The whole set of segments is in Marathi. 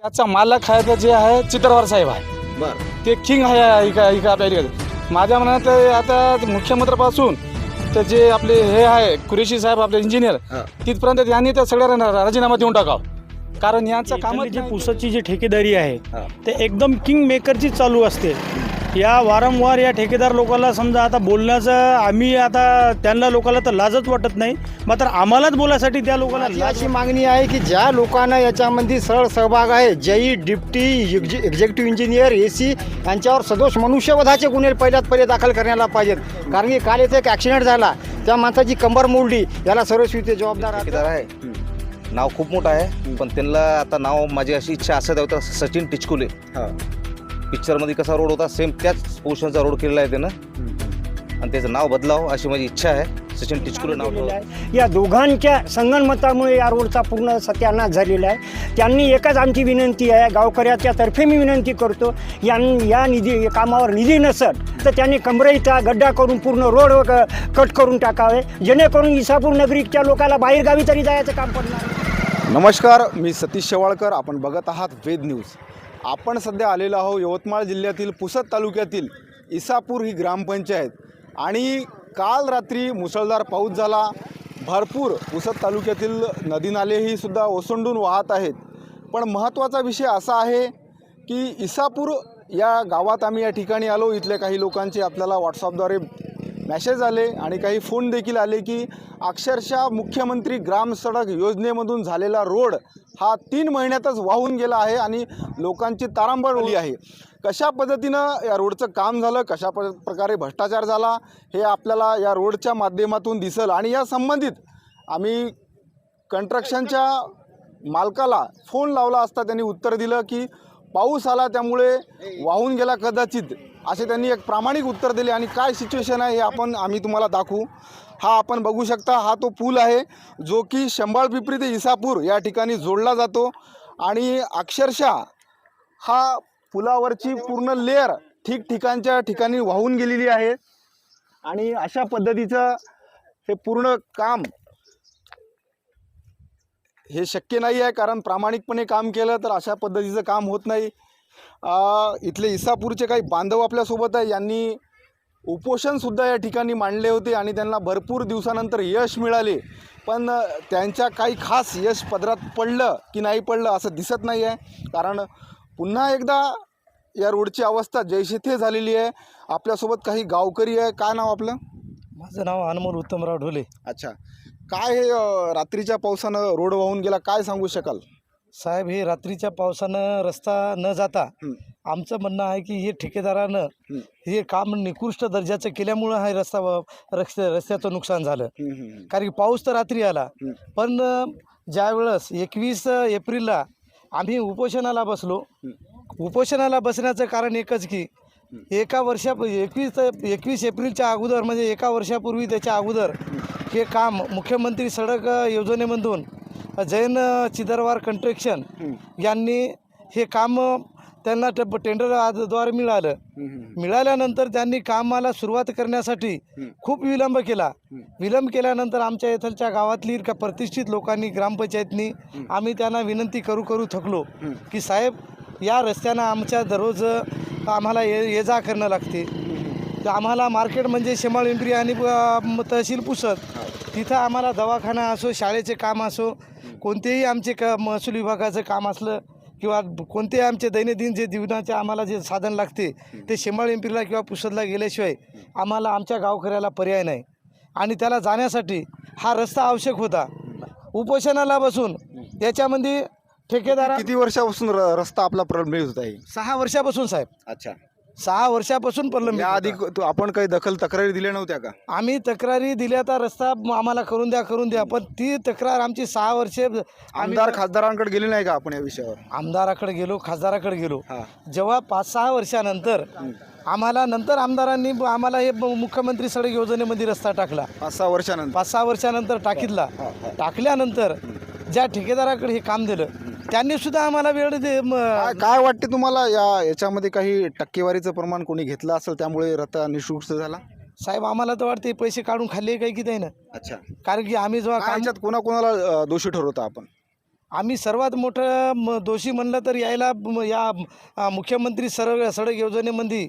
त्याचा मालक आहे तर जे आहे चित्रवार साहेब आहे. बर. ते किंग आहे इका इका आपल्या माझ्या मनात आता मुख्यमंत्र्यापासून तर जे आपले हे आहे कुरेशी साहेब आपले इंजिनियर हा. तिथपर्यंत यांनी त्या सगळ्या राजीनामा देऊन टाकावं. कारण यांचं कामच जी नाही. पुसाची जी ठेकेदारी आहे हा. ते एकदम किंग मेकरची चालू असते. या वारंवार या ठेकेदार लोकांना समजा आता बोलण्याचं आम्ही आता त्यांना लोकांना तर लाजच वाटत नाही मात्र आम्हालाच बोलायसाठी त्या लोकांना अशी मागणी आहे की ज्या लोकांना याच्यामध्ये सरळ सहभाग आहे जई deputy exe executive engineer A C यांच्यावर सदोष मनुष्यवधाचे गुन्हे पहिल्यात पहिले दाखल करण्याला पाहिजेत. कारण की काल इथे एक ॲक्सिडेंट झाला. त्या माणसाची कंबर मोडली. याला सर्वस्वी ते जबाबदार आहे. नाव खूप मोठं आहे पण त्यांना आता नाव माझी अशी इच्छा असं होतं सचिन टिचकुले. पिक्चरमध्ये कसा रोड होता सेम त्याच पोर्शनचा रोड केलेला आहे त्यानं. आणि त्याचं नाव बदलावं अशी माझी इच्छा आहे. सचिन टिचकुले नाव. या दोघांच्या संगनमतामुळे या रोडचा पूर्ण सत्यानाश झालेला आहे. त्यांनी एकच आमची विनंती आहे गावकऱ्याच्या तर्फे मी विनंती करतो यां या निधी कामावर निधी नसत तर त्यांनी कमरेचा गड्डा करून पूर्ण रोड क- कट करून टाकावे. जेणेकरून इसापूर नगरीच्या लोकांना बाहेरगावी तरी जायचं काम पडणार नाही. नमस्कार मी सतीश शेवाळकर. आपण बघत आहात वेद न्यूज. आपण सध्या आलेलो आहो यवतमाळ जिल्ह्यातील पुसद तालुक्यातील इसापूर ही ग्रामपंचायत. आणि काल रात्री मुसळधार पाऊस झाला. भरपूर पुसद तालुक्यातील नदी नालेही सुद्धा ओसंडून वाहत आहेत. पण महत्त्वाचा विषय असा आहे की इसापूर या गावात आम्ही या ठिकाणी आलो. इथल्या काही लोकांचे आपल्याला व्हॉट्सअपद्वारे मॅसेज आले आणि काही फोन देखील आले की अक्षरशः मुख्यमंत्री ग्राम सडक योजनेमधून झालेला रोड हा तीन महिन्यातच वाहून गेला आहे आणि लोकांची तारांबळ उडली आहे. कशा पद्धतीनं या रोडचं काम झालं? कशा प प्रकारे भ्रष्टाचार झाला? हे आपल्याला या रोडच्या माध्यमातून दिसल आणि या संबंधित आम्ही कंस्ट्रक्शनच्या मालकाला फोन लावला असता त्यांनी उत्तर दिलं की पाऊस आला त्यामुळे वाहून गेला कदाचित असे त्यांनी एक प्रामाणिक उत्तर दिले. आणि काय सिच्युएशन आहे हे आपण आम्ही तुम्हाला दाखवू. हा आपण बघू शकता हा तो पूल आहे जो की शंभाळ पिपरी ते इसापूर या ठिकाणी जोडला जातो. आणि अक्षरशः हा पुलावरची पूर्ण लेअर ठिकठिकाणच्या ठिकाणी वाहून गेलेली आहे. आणि अशा पद्धतीचं हे पूर्ण काम हे शक्य नाही आहे कारण प्रामाणिकपणे काम केलं तर अशा पद्धतीचं काम होत नाही. इथले इसापूरचे काही बांधव आपल्यासोबत आहे यांनी उपोषणसुद्धा या ठिकाणी मांडले होते आणि त्यांना भरपूर दिवसानंतर यश मिळाले. पण त्यांच्या काही खास यश पदरात पडलं की नाही पडलं असं दिसत नाही आहे कारण पुन्हा एकदा या रोडची अवस्था जैसे थे झालेली आहे. आपल्यासोबत काही गावकरी आहे. काय नाव आपलं? माझं नाव अनमोल उत्तमराव ढोले. अच्छा. काय हे अ, रात्रीच्या पावसानं रोड वाहून गेला काय सांगू शकाल साहेब हे रात्रीच्या पावसानं रस्ता न जाता हं. आमचं म्हणणं आहे की हे ठेकेदारानं हं. हे काम निकृष्ट दर्जाचं केल्यामुळं हा रस्ता रस्ते रस्त्याचं नुकसान झालं. कारण की पाऊस तर रात्री आला हं. पण अ, ज्यावेळेस एकवीस एप्रिलला आम्ही उपोषणाला बसलो उपोषणाला बसण्याचं कारण एकच की एका वर्षा एकवीस एकवीस एप्रिलच्या अगोदर म्हणजे एका वर्षापूर्वी त्याच्या अगोदर हे काम मुख्यमंत्री सडक योजनेमधून जैन चिदरवार कंस्ट्रक्शन हं. यांनी हे काम त्यांना ट टेंडर आजद्वारे मिळालं. मिळाल्यानंतर त्यांनी कामाला सुरुवात करण्यासाठी. खूप विलंब केला. विलंब केल्यानंतर आमच्या इथलच्या गावातली का प्रतिष्ठित लोकांनी ग्रामपंचायतनी आम्ही त्यांना विनंती करू करू थकलो. की साहेब या रस्त्यानं आमच्या दररोज आम्हाला ये ये जा करणं लागते आम्हाला मार्केट म्हणजे शेमाळ पिंपरी आणि तहसील पुसत तिथं आम्हाला दवाखाना असो शाळेचे काम असो कोणतेही आमचे क महसूल विभागाचं काम असलं किंवा कोणतेही आमचे दैनंदिन जे जीवनाचे आम्हाला जे साधन लागते ते शेमाळ पिंपरीला किंवा पुसदला गेल्याशिवाय आम्हाला आमच्या गावकऱ्याला पर्याय नाही. आणि त्याला जाण्यासाठी हा रस्ता आवश्यक होता. उपोषणाला बसून याच्यामध्ये ठेकेदारा किती वर्षापासून रस्ता आपला प्रलंबित होत आहे? सहा वर्षापासून साहेब. अच्छा. सहा वर्षापासून प्रलंबित या आधी होता. तू- आपण काही दखल तक्रारी दिल्या नव्हत्या का? आम्ही तक्रारी दिल्या तर रस्ता आम्हाला करून द्या करून द्या. पण ती तक्रार आमची सहा वर्षे आम्ही आमदार खासदारांकडे गेले नाही का आपण या विषयावर? आमदाराकडे गेलो खासदाराकडे गेलो. हा. जेव्हा पाच सहा वर्षानंतर आम्हाला नंतर आमदारांनी ब- आम्हाला हे ब- मुख्यमंत्री सडक योजनेमध्ये रस्ता टाकला. पाच सहा वर्षानंतर. पाच सहा वर्षानंतर टाकीतला. टाकल्यानंतर ज्या ठेकेदाराकडे हे काम दिलं त्यांनी सुद्धा आम्हाला वेळ दे म- काय काय वाटते तुम्हाला या याच्यामध्ये काही टक्केवारीचं प्रमाण कोणी घेतलं असेल त्यामुळे रस्ता निशुल्क झाला? साहेब आम्हाला तर वाटते पैसे काढून खाल्ले काही की नाही ना. अच्छा. कारण की आम्ही जेव्हा काय काम याच्यात कोणाकोणाला अ, दोषी ठरवता आपण? आम्ही सर्वात मोठं म दोषी म्हणलं तर यायला म- या अ, मुख्यमंत्री सरळ सडक योजनेमध्ये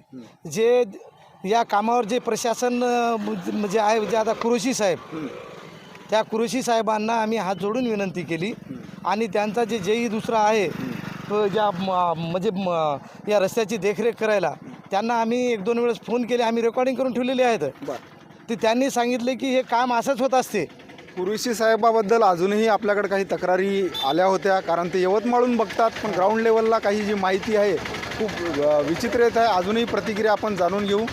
जे या कामावर जे प्रशासन अ, म- जे आहे जे आता कुरुशी साहेब त्या कुरुशी साहेबांना आम्ही हात जोडून विनंती केली. आणि त्यांचा जे जेई दुसरा आहे तो ज्या म्हणजे म- या रस्त्याची देखरेख करायला त्यांना आम्ही एक दोन वेळेस फोन केले आम्ही रेकॉर्डिंग करून ठेवलेले आहेत. ते त्यांनी सांगितले की हे काम असंच होत असते. कुरुशी साहेबाबद्दल अजूनही आपल्याकडे काही तक्रारी आल्या होत्या कारण ते यवतमाळून बघतात पण ग्राउंड लेवलला काही जी माहिती आहे खूप विचित्र येत आहे. अजूनही प्रतिक्रिया आपण जाणून घेऊ.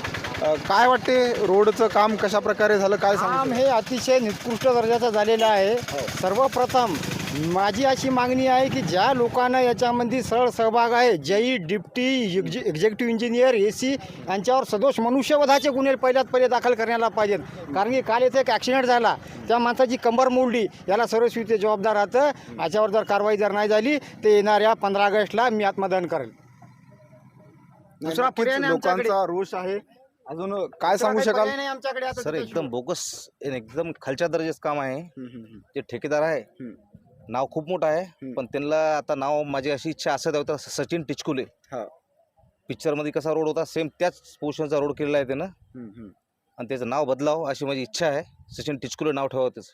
काय वाटते रोडचं काम कशा प्रकारे झालं काय काम सांगू हे अतिशय निकृष्ट दर्जाचं झालेलं आहे. सर्वप्रथम माझी अशी मागणी आहे की ज्या लोकांना याच्यामध्ये सरळ सहभाग आहे जई deputy exe executive engineer A C यांच्यावर सदोष मनुष्यवधाचे गुन्हे पहिल्यात पहिले दाखल करण्याला पाहिजेत. कारण की काल इथे एक ॲक्सिडेंट झाला. त्या माणसाची कंबर मोडली. याला सर्वस्वी ते जबाबदार राहतं. याच्यावर जर कारवाई जर नाही झाली तर येणाऱ्या पंधरा ऑगस्टला मी आत्मदहन करेल. दुसरा पर्याय. लोकांचा रोष आहे. अजून काय सांगू शकाल पर्याय नाही आमच्याकडे आता सर. एकदम बोगस एकदम खालच्या दर्जाचं काम आहे. ते ठेकेदार आहे. नाव खूप मोठं आहे पण त्यांना आता नाव माझी अशी इच्छा असत होतं सचिन टिचकुले. हा. पिक्चरमध्ये कसा रोड होता सेम त्याच पोर्शनचा रोड केलेला आहे त्यानं. आणि त्याचं नाव बदलावं अशी माझी इच्छा आहे. सचिन टिचकुले नाव ठेवावं त्याचं.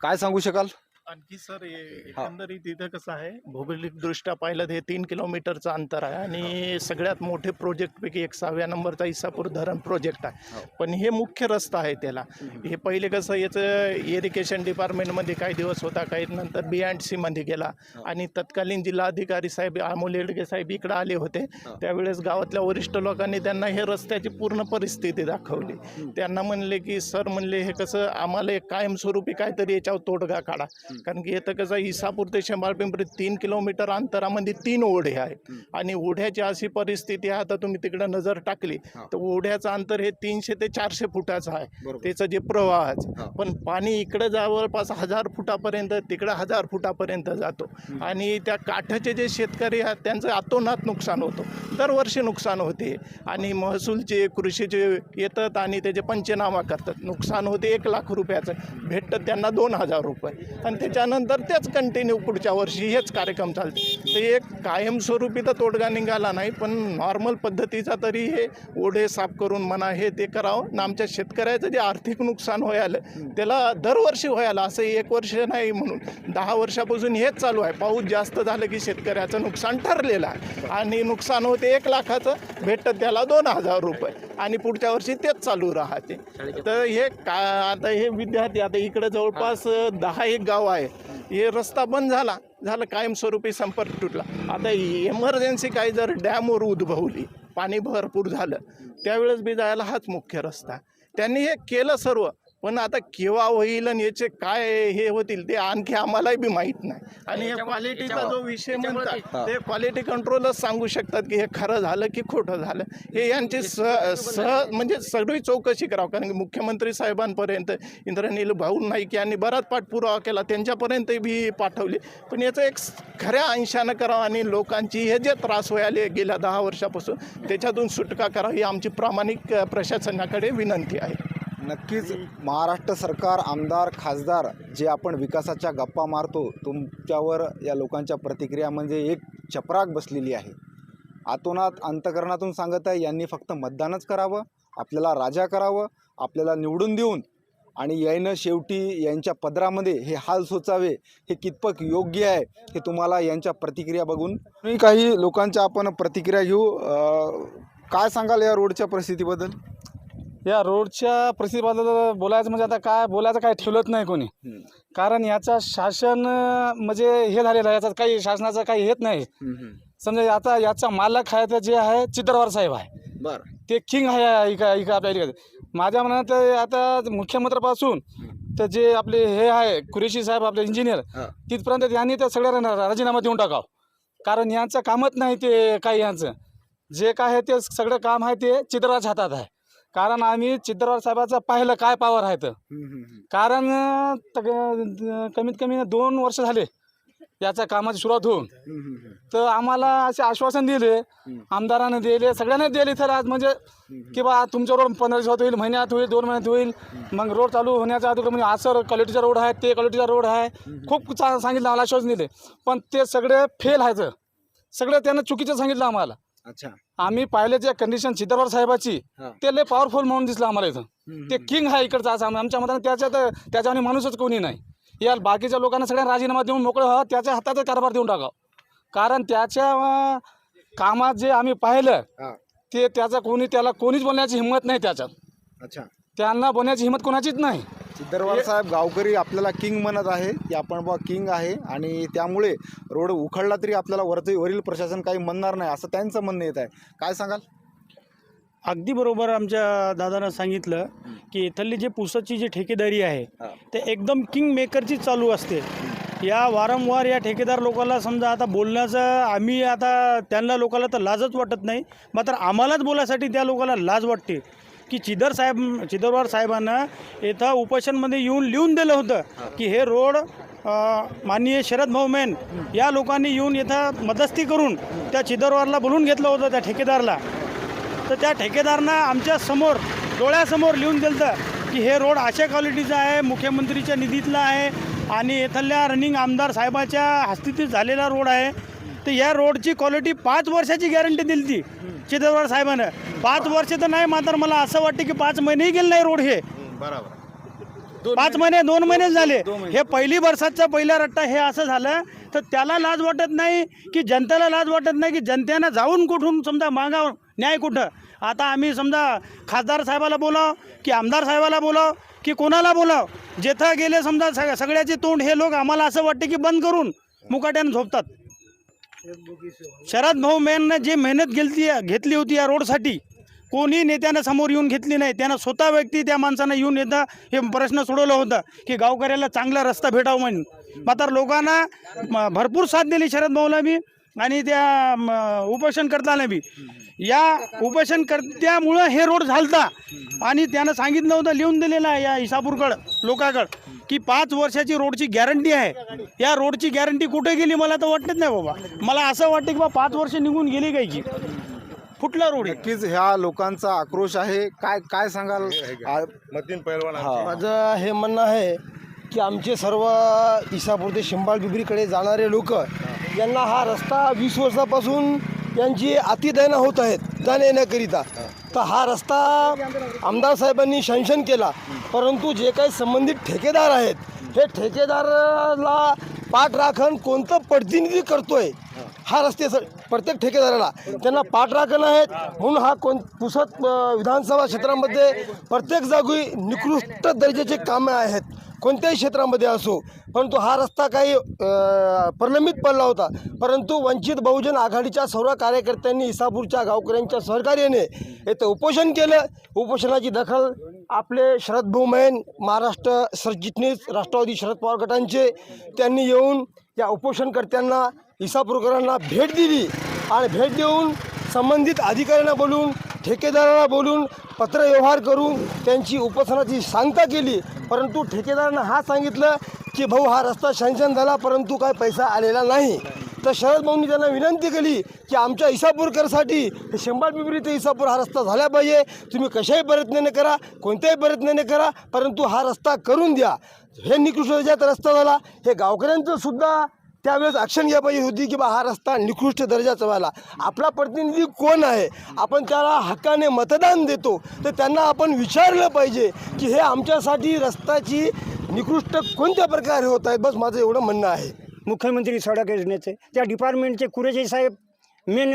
काय सांगू शकाल? आणखी सर हे एकंदरीत इथं कसं आहे? भौगोलिक दृष्ट्या पाहिलं तर हे तीन किलोमीटरचं अंतर आहे आणि सगळ्यात मोठे प्रोजेक्टपैकी एक सहाव्या नंबरचा इसापूर धरण प्रोजेक्ट आहे. पण हे मुख्य रस्ता आहे त्याला. हे पहिले कसं याचं इरिगेशन डिपार्टमेंटमध्ये काही दिवस होता काही नंतर बी अँड सीमध्ये गेला. आणि तत्कालीन जिल्हाधिकारी साहेब अमोल येडगे साहेब इकडे आले होते. त्यावेळेस गावातल्या वरिष्ठ लोकांनी त्यांना हे रस्त्याची पूर्ण परिस्थिती दाखवली. त्यांना म्हणले की सर म्हणले हे कसं आम्हाला एक कायमस्वरूपी काहीतरी याच्यावर तोडगा काढा. कारण की इथं कसं इसापूर ते शेंबाळपिंपरी तीन किलोमीटर अंतरामध्ये तीन ओढे आहेत. आणि ओढ्याची अशी परिस्थिती आहे आता तुम्ही तिकडं नजर टाकली तर ओढ्याचं अंतर हे तीनशे ते चारशे फुटाचं आहे. त्याचं जे प्रवाहाचं पण पाणी इकडं जवळपास हजार फुटापर्यंत तिकडं हजार फुटापर्यंत जातो. आणि त्या काठाचे जे शेतकरी आहेत त्यांचं अतोनात नुकसान होतं. दरवर्षी नुकसान होते. आणि महसूलचे कृषीचे येतात आणि त्याचे पंचनामा करतात. नुकसान होते एक लाख रुपयाचं. भेटतं त्यांना दोन हजार रुपये. आणि त्याच्यानंतर तेच कंटिन्यू पुढच्या वर्षी हेच कार्यक्रम चालते. ते एक कायमस्वरूपी तर तोडगा निघाला नाही पण नॉर्मल पद्धतीचा तरी हे ओढे साफ करून म्हणा हे ते करावं. आणि आमच्या शेतकऱ्याचं जे आर्थिक नुकसान व्हायला त्याला दरवर्षी व्हायला असं एक वर्ष नाही म्हणून. दहा वर्षापासून हेच चालू आहे. पाऊस जास्त झालं की शेतकऱ्याचं नुकसान ठरलेलं आहे. आणि नुकसान होते एक लाखाचं भेटतं त्याला दोन हजार रुपये. आणि पुढच्या वर्षी तेच चालू राहते. तर हे का आता हे विद्यार्थी आता इकडे जवळपास दहा एक गाव आहे. हे रस्ता बंद झाला झालं कायमस्वरूपी संपर्क तुटला. आता इमर्जन्सी काही जर डॅमवर उद्भवली पाणी भरपूर झालं त्यावेळेस बी जायला हाच मुख्य रस्ता. त्यांनी हे केलं सर्व. पण आता केव्हा होईल आणि याचे काय हे होतील ते आणखी आम्हालाही बी माहीत नाही. आणि हे क्वालिटीचा जो विषय म्हणतात ते क्वालिटी कंट्रोलच सांगू शकतात की हे खरं झालं की खोटं झालं. हे यांची सह सह म्हणजे सगळी चौकशी करावं कारण की मुख्यमंत्री साहेबांपर्यंत इंद्रनील भाऊ नाईक यांनी बराच पाठपुरावा केला त्यांच्यापर्यंत बी पाठवली. पण याचं एक स- खऱ्या अंशानं करावं आणि लोकांची हे जे त्रास व्हायले गेल्या दहा वर्षापासून त्याच्यातून सुटका करावी ही आमची प्रामाणिक प्रशासनाकडे विनंती आहे. नक्कीच महाराष्ट्र सरकार आमदार खासदार जे आपण विकासाच्या गप्पा मारतो तुमच्यावर या लोकांच्या प्रतिक्रिया म्हणजे एक चपराक बसलेली आहे. आतोनात अंतकरणातून सांगत आहे यांनी फक्त मतदानच करावं आपल्याला राजा करावं आपल्याला निवडून देऊन आणि यायनं शेवटी यांच्या पदरामध्ये हे हाल सोचावे हे कितपत योग्य आहे हे तुम्हाला यांच्या प्रतिक्रिया बघून मी काही लोकांच्या आपण प्रतिक्रिया घेऊ काय सांगाल या रोडच्या परिस्थितीबद्दल? या रोडच्या परिस्थितीबद्दल बोलायचं म्हणजे आता काय बोलायचं काय ठेवलंच नाही कोणी. कारण याचा शासन म्हणजे हे झालेलं आहे याचा काही शासनाचं काही हेच नाही. समजा आता याचा मालक आहे तर जे आहे चित्रवार साहेब आहे. बरं. ते किंग आहे इका इका आपल्या एरियात माझ्या मनात आता मुख्यमंत्र्यापासून तर जे आपले हे आहे कुरेशी साहेब आपले इंजिनियर हा. तिथपर्यंत यांनी तर सगळ्यांना राजीनामा देऊन टाकावं. कारण यांचं कामच नाही ते काही यांचं. जे काय आहे ते सगळं काम आहे ते चित्रराज हातात आहे. कारण आम्ही चित्रराज साहेबाचं पाहिलं काय पावर आहे तर. कारण कमीत कमी दोन वर्ष झाले याच्या कामाची सुरुवात होऊन. तर आम्हाला असे आश्वासन दिले आमदाराने दिले सगळ्यांना दिले तर आज म्हणजे की बा तुमचा रोड पंधरा दिवसात होईल महिन्यात होईल दोन महिन्यात होईल. मग रोड चालू होण्याच्या अगोदर म्हणजे असं क्वालिटीचा रोड आहे ते क्वालिटीचा रोड आहे. खूप चा सांगितलं आम्हाला आश्वासन दिले. पण ते सगळे फेल आहेत. सगळं त्यानं चुकीचं सांगितलं आम्हाला. अच्छा. आम्ही पाहिले जे कंडिशन चित्रवर साहेबाची हा. ते लय पॉवरफुल म्हणून दिसलं आम्हाला इथं. ते किंग आहे इकडचा असं आम- आमच्या मताने त्याच्यात त्याच्याने माणूसच कोणी नाही. या बाकीच्या लोकांना सगळ्यांना राजीनामा देऊन मोकळं व्हावं त्याच्या हाताचा कारभार देऊन टाकावं. कारण त्याच्या अं, कामात जे आम्ही पाहिलं हा. ते त्याचा कोणी त्याला कोणीच बोलण्याची हिंमत नाही त्याच्यात. अच्छा. त्यांना बोलण्याची हिंमत कोणाचीच नाही. सिद्धरवाड साहेब गावकरी आपल्याला किंग म्हणत आहे की आपण बा किंग आहे आणि त्यामुळे रोड उखडला तरी आपल्याला वरती वरील प्रशासन काही म्हणणार नाही असं त्यांचं म्हणणं येत आहे. काय सांगाल? अगदी बरोबर आमच्या दादानं सांगितलं की इथली जे पुसाची जी ठेकेदारी आहे. ते एकदम किंग मेकरची चालू असते. या वारंवार या ठेकेदार लोकांना समजा आता बोलण्याचं आम्ही आता त्यांना लोकांना तर लाजच वाटत नाही मात्र आम्हालाच बोलायसाठी त्या लोकांना लाज वाटते. की चिदर साहेब चिदरवार साहेबांना इथं उपोषणमध्ये येऊन लिहून दिलं होतं की हे रोड माननीय शरद भाऊ मेन या लोकांनी येऊन इथं मदस्ती करून त्या चिदरवारला बोलून घेतलं होतं त्या ठेकेदारला. तर त्या ठेकेदारनं आमच्यासमोर डोळ्यासमोर लिहून दिलं की हे रोड अशा क्वालिटीचा आहे मुख्यमंत्रीच्या निधीतला आहे आणि इथल्या रनिंग आमदार साहेबाच्या हस्तितीत झालेला रोड आहे. तर या रोडची क्वालिटी पाच वर्षाची गॅरंटी दिली ती चिदरवार साहेबानं. पाच वर्ष तर नाही मात्र मला असं वाटतं की पाच महिनेही गेले नाही रोड हे. पाच महिने. दोन महिने झाले. हे पहिली बरसातचा पहिला रट्टा हे असं झालं तर त्याला लाज वाटत नाही की जनतेला लाज वाटत नाही की जनतेनं जाऊन कुठून समजा मागाव न्याय कुठं? आता आम्ही समजा खासदार साहेबाला बोलाव की आमदार साहेबाला बोलाव की कोणाला बोलाव? जेथं गेले समजा सग सगळ्याचे तोंड हे लोक आम्हाला असं वाटते की बंद करून मुकाट्यानं झोपतात. शरद भाऊ मेननं जी मेहनत घेतली घेतली होती या रोडसाठी कोणी नेत्यानं समोर येऊन घेतली नाही. त्यानं स्वतः व्यक्ती त्या माणसानं येऊन येतं हे प्रश्न सोडवला होता की गावकऱ्याला चांगला रस्ता भेटावा म्हणून. मात्र लोकांना भरपूर साथ दिली शरद भाऊला बी आणि त्या उपोषण करताना बी. या उपोषणकर्त्यामुळं हे रोड झालता. आणि त्यानं सांगितलं होतं लिहून दिलेलं आहे या इसापूरकडं लोकांकडं की पाच वर्षाची रोडची गॅरंटी आहे. या रोडची गॅरंटी कुठे गेली मला तर वाटत नाही बाबा. मला असं वाटतं की बा पाच वर्ष निघून गेली काय की फुटला रोड नक्कीच ह्या लोकांचा आक्रोश आहे. काय काय सांगाल? आ- हा. माझं हे म्हणणं आहे की आमचे सर्व इसापूर ते शिंबाळ बिबरीकडे जाणारे लोक यांना हा रस्ता वीस वर्षापासून यांची अतिदयना होत आहेत जाण्या येण्याकरिता तर हा रस्ता आमदार साहेबांनी शंशन केला. परंतु जे काही संबंधित ठेकेदार आहेत हे ठेकेदाराला पाठराखण कोणतं प्रतिनिधी करतोय हा रस्ते प्रत्येक ठेकेदाराला. त्यांना पाठराखण आहेत म्हणून हा कोण पुसत विधानसभा क्षेत्रामध्ये प्रत्येक जागी निकृष्ट दर्जाचे कामे आहेत. कोणत्याही क्षेत्रामध्ये असो परंतु हा रस्ता काही प्रलंबित पडला होता. परंतु वंचित बहुजन आघाडीच्या सर्व कार्यकर्त्यांनी इसापूरच्या गावकऱ्यांच्या सहकार्याने येथे उपोषण केलं. उपोषणाची दखल आपले शरद भूमैन महाराष्ट्र सरचिटणीस राष्ट्रवादी शरद पवार गटांचे त्यांनी येऊन या उपोषणकर्त्यांना इसापूरकरांना भेट दिली. आणि भेट देऊन संबंधित अधिकाऱ्यांना बोलून ठेकेदाराला बोलून पत्रव्यवहार करून त्यांची उपोषणाची सांगता केली. परंतु ठेकेदारांना हा सांगितलं की भाऊ हा रस्ता सँक्शन झाला परंतु काय पैसा आलेला नाही. तर शरद भाऊंनी त्यांना विनंती केली की आमच्या इसापूरकरसाठी हे शंभर पिंपरी ते इसापूर हा रस्ता झाला पाहिजे. तुम्ही कशाही प्रयत्नाने करा कोणत्याही प्रयत्नाने करा परंतु हा रस्ता करून द्या. हे निकृष्ट रस्ता झाला हे गावकऱ्यांचं सुद्धा त्यावेळेस ॲक्शन घ्या पाहिजे होती की बा हा रस्ता निकृष्ट दर्जाचा व्हायला. आपला प्रतिनिधी कोण आहे? आपण त्याला हक्काने मतदान देतो. तर त्यांना आपण विचारलं पाहिजे की हे आमच्यासाठी रस्त्याची निकृष्ट कोणत्या प्रकारे होत आहेत? बस माझं एवढं म्हणणं आहे. मुख्यमंत्री सडक योजनेचे. त्या डिपार्टमेंटचे कुरेजी साहेब मेन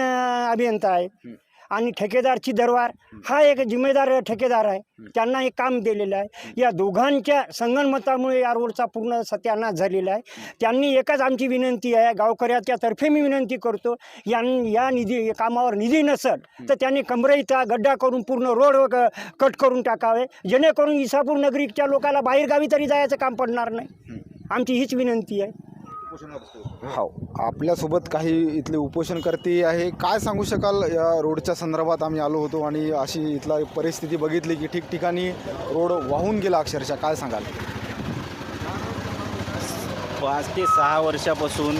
अभियंता आहे. आणि ठेकेदारची दरबार हा एक जिम्मेदार ठेकेदार आहे. त्यांना एक काम दिलेलं आहे. या दोघांच्या संगणमतामुळे या रोडचा पूर्ण सत्यानाश झालेला आहे. त्यांनी एकच आमची विनंती आहे. गावकऱ्याच्या तर्फे मी विनंती करतो यां या निधी कामावर निधी नसत तर त्यांनी कमरेचा गड्डा करून पूर्ण रोड कट करून टाकावे. जेणेकरून इसापूर नगरीच्या लोकांना बाहेरगावी तरी जायचं काम पडणार नाही. आमची हीच विनंती आहे. हो. आपल्यासोबत काही इथले उपोषणकर्ते आहे. काय सांगू शकाल या रोडच्या संदर्भात आम्ही आलो होतो आणि अशी इथला परिस्थिती बघितली की ठिकठिकाणी रोड वाहून गेला अक्षरशः. काय सांगाल? पाच ते सहा वर्षापासून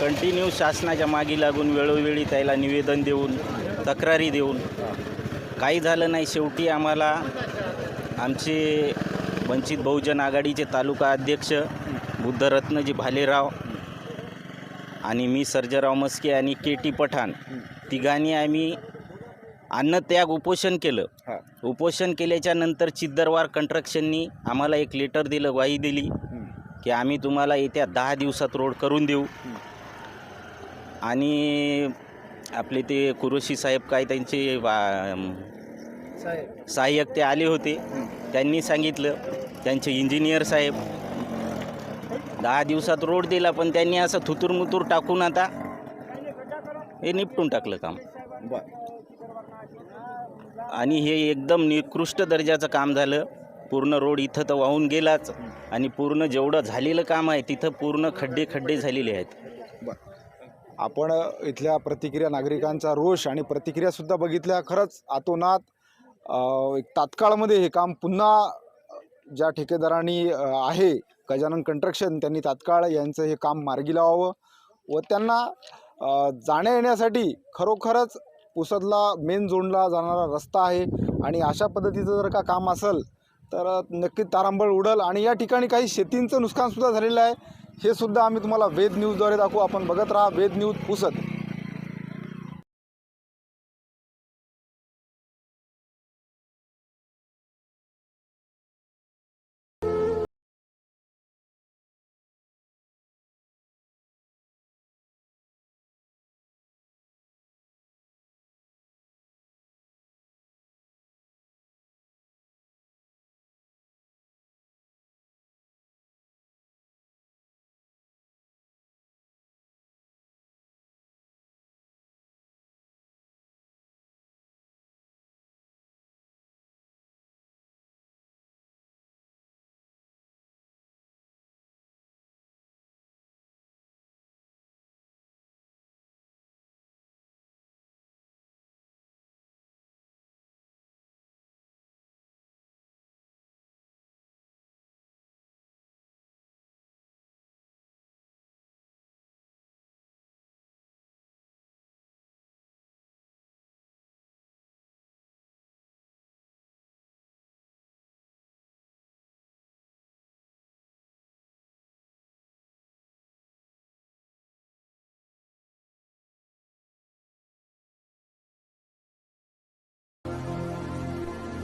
कंटिन्यू शासनाच्या मागे लागून वेळोवेळी त्याला निवेदन देऊन तक्रारी देऊन काही झालं नाही. शेवटी आम्हाला आमचे वंचित बहुजन आघाडीचे तालुका अध्यक्ष बुद्धरत्नजी भालेराव आणि मी सर्जराव मस्के आणि के टी पठाण तिघांनी आम्ही अन्नत्याग उपोषण केलं. उपोषण केल्याच्यानंतर चिद्दरवार कंस्ट्रक्शननी आम्हाला एक लेटर दिलं ग्वाही दिली की आम्ही तुम्हाला येत्या दहा दिवसात रोड करून देऊ. आणि आपले ते कुरोशी साहेब काय त्यांचे वा- सहाय्यक ते आले होते. त्यांनी सांगितलं त्यांचे इंजिनियर साहेब दहा दिवसात रोड दिला पण त्यांनी असं थुतूरमुतूर टाकून आता हे निपटून टाकलं काम. बर. आणि हे एकदम निकृष्ट दर्जाचं काम झालं. पूर्ण रोड इथं तर वाहून गेलाच. आणि पूर्ण जेवढं झालेलं काम आहे तिथं पूर्ण खड्डे खड्डे झालेले आहेत. आपण इथल्या प्रतिक्रिया नागरिकांचा रोष आणि प्रतिक्रियासुद्धा बघितल्या. खरंच आतोनात तात्काळमध्ये हे काम पुन्हा ज्या ठेकेदारांनी आहे गजानन कंट्रक्शन त्यांनी तात्काळ यांचं हे काम मार्गी लावावं व त्यांना जाण्या येण्यासाठी खरोखरच पुसदला मेन झोनला जाणारा रस्ता आहे आणि अशा पद्धतीचं जर का काम असेल तर नक्कीच तारांबळ उडल आणि या ठिकाणी काही शेतींचं नुकसानसुद्धा झालेलं आहे. हे सुद्धा आम्ही तुम्हाला वेद न्यूजद्वारे दाखवू. आपण बघत राहा वेद न्यूज पुसत